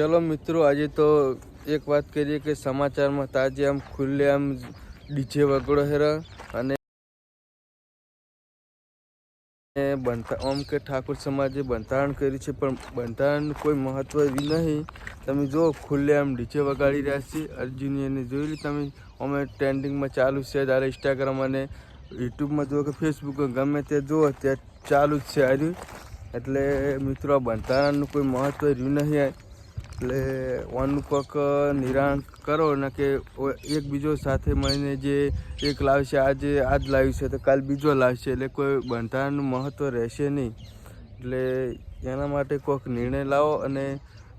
ચલો મિત્રો, આજે તો એક વાત કરીએ કે સમાચારમાં તાજે આમ ખુલ્લે આમ ડીજે વગડો હેરા અને બંધા આમ કે ઠાકોર સમાજે બંધારણ કર્યું છે, પણ બંધારણનું કોઈ મહત્વ નહીં. તમે જુઓ, ખુલ્લે આમ ડીજે વગાડી રહ્યા છે. અર્જુની એને જોઈ લી તમે. અમે ટ્રેન્ડિંગમાં ચાલુ છે ત્યારે ઇન્સ્ટાગ્રામ અને યુટ્યુબમાં જુઓ કે ફેસબુક ગમે તે જુઓ, ત્યાં ચાલુ જ છે આર્યું એટલે મિત્રો બંધારણનું કોઈ મહત્વ રહ્યું નહીં. એટલે ઓનું કોક નિરાણ કરો ને કે એકબીજો સાથે મળીને જે એક લાવશે, આજે આ જ લાવ્યું છે, તો કાલ બીજો લાવશે, એટલે કોઈ બંધારણનું મહત્ત્વ રહેશે નહીં. એટલે એના માટે કોઈક નિર્ણય લાવો અને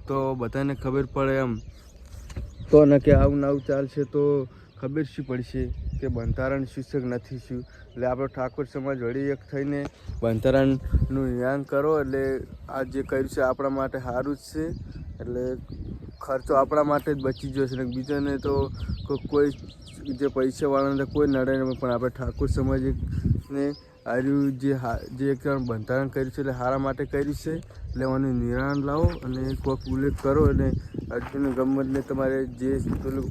તો બધાને ખબર પડે એમ. તો ને કે આવું નવું ચાલશે તો ખબર શું પડશે કે બંધારણ શું છે નથી શું? એટલે આપણો ઠાકોર સમાજ વળી એક થઈને બંધારણનું નિર્માણ કરો, એટલે આ જે કર્યું છે આપણા માટે સારું જ છે. એટલે ખર્ચો આપણા માટે જ બચી જશે ને બીજાને તો કોઈ જે પૈસાવાળાને કોઈ નડે નહીં, પણ આપણે ઠાકોર સમાજને આર્યું જે જે એક બંધારણ કર્યું છે એટલે હારા માટે કર્યું છે. એટલે મને નિરાણ લાવો અને કોઈક ઉલ્લેખ કરો અને અર્જુન ગમતને તમારે જે પેલું,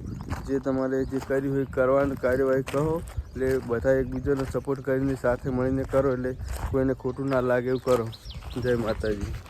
જે તમારે જે કર્યું હોય કરવાનું કાર્યવાહી કહો એટલે બધા એકબીજાનો સપોર્ટ કરીને સાથે મળીને કરો એટલે કોઈને ખોટું ના લાગે એવું કરો. જય માતાજી.